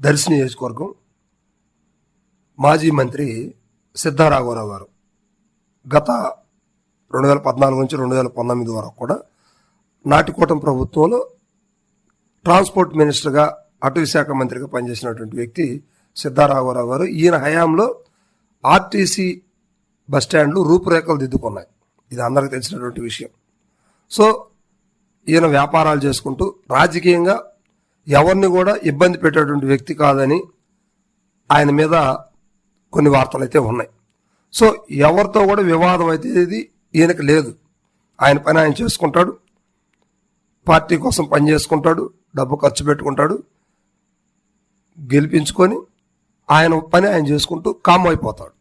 దర్శి నియోజకవర్గం మాజీ మంత్రి సిద్ధారాఘవరావు గారు. గత రెండు వేల పద్నాలుగు నుంచి రెండు వేల పంతొమ్మిది వరకు కూడా నాటికోటం ప్రభుత్వంలో ట్రాన్స్పోర్ట్ మినిస్టర్గా అటవీ శాఖ మంత్రిగా పనిచేసినటువంటి వ్యక్తి సిద్ధారాఘవరావు గారు. ఈయన హయాంలో ఆర్టీసీ బస్ స్టాండ్లు రూపురేఖలు దిద్దుకున్నాయి. ఇది అందరికీ తెలిసినటువంటి విషయం. సో ఈయన వ్యాపారాలు చేసుకుంటూ రాజకీయంగా ఎవరిని కూడా ఇబ్బంది పెట్టేటువంటి వ్యక్తి కాదని ఆయన మీద కొన్ని వార్తలు అయితే ఉన్నాయి. సో ఎవరితో కూడా వివాదం అయితే ఇది ఈయనకి లేదు. ఆయన పని ఆయన చేసుకుంటాడు. పార్టీ కోసం పని చేసుకుంటాడు. డబ్బు ఖర్చు పెట్టుకుంటాడు. గెలిపించుకొని ఆయన పని ఆయన చేసుకుంటూ కామ్ అయిపోతాడు.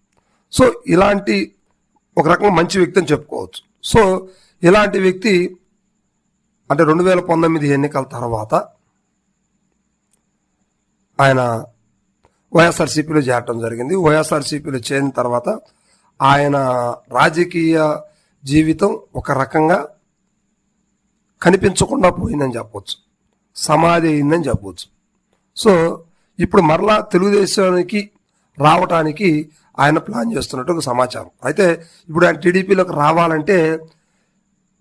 సో ఇలాంటి ఒక రకంగా మంచి వ్యక్తి అని చెప్పుకోవచ్చు. సో ఇలాంటి వ్యక్తి అంటే రెండు వేల పంతొమ్మిది ఎన్నికల తర్వాత ఆయన వైఎస్ఆర్సీపీలో చేరటం జరిగింది. వైఎస్ఆర్సీపీలో చేరిన తర్వాత ఆయన రాజకీయ జీవితం ఒక రకంగా కనిపించకుండా పోయిందని చెప్పవచ్చు సమాధి అయిందని చెప్పవచ్చు సో ఇప్పుడు మరలా తెలుగుదేశానికి రావటానికి ఆయన ప్లాన్ చేస్తున్నట్టు ఒక సమాచారం. అయితే ఇప్పుడు ఆయన టీడీపీలోకి రావాలంటే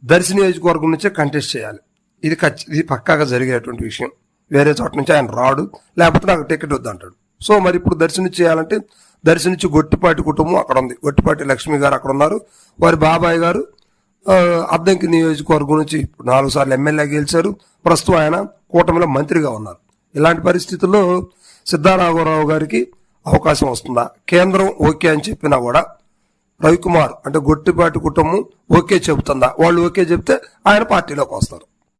దర్శి నియోజకవర్గం నుంచే కంటెస్ట్ చేయాలి. ఇది ఖచ్చి ఇది పక్కాగా జరిగేటువంటి విషయం. వేరే చోట నుంచి ఆయన రాడు లేకపోతే నాకు టికెట్ వద్దంటాడు సో మరి ఇప్పుడు దర్శనం చేయాలంటే దర్శనించి గొట్టిపాటి కుటుంబం అక్కడ ఉంది. గొట్టిపాటి లక్ష్మి గారు అక్కడ ఉన్నారు. వారి బాబాయ్ గారు అద్దంకి నియోజకవర్గం నుంచి నాలుగు సార్లు ఎమ్మెల్యే గెలిచారు. ప్రస్తుతం ఆయన కూటమిలో మంత్రిగా ఉన్నారు. ఇలాంటి పరిస్థితుల్లో సిద్ధారాఘవరావు గారికి అవకాశం వస్తుందా? కేంద్రం ఓకే అని చెప్పినా కూడా రవికుమార్ అంటే గొట్టిపాటి కుటుంబం ఓకే చెబుతుందా? వాళ్ళు ఓకే చెప్తే ఆయన పార్టీలోకి వస్తారు.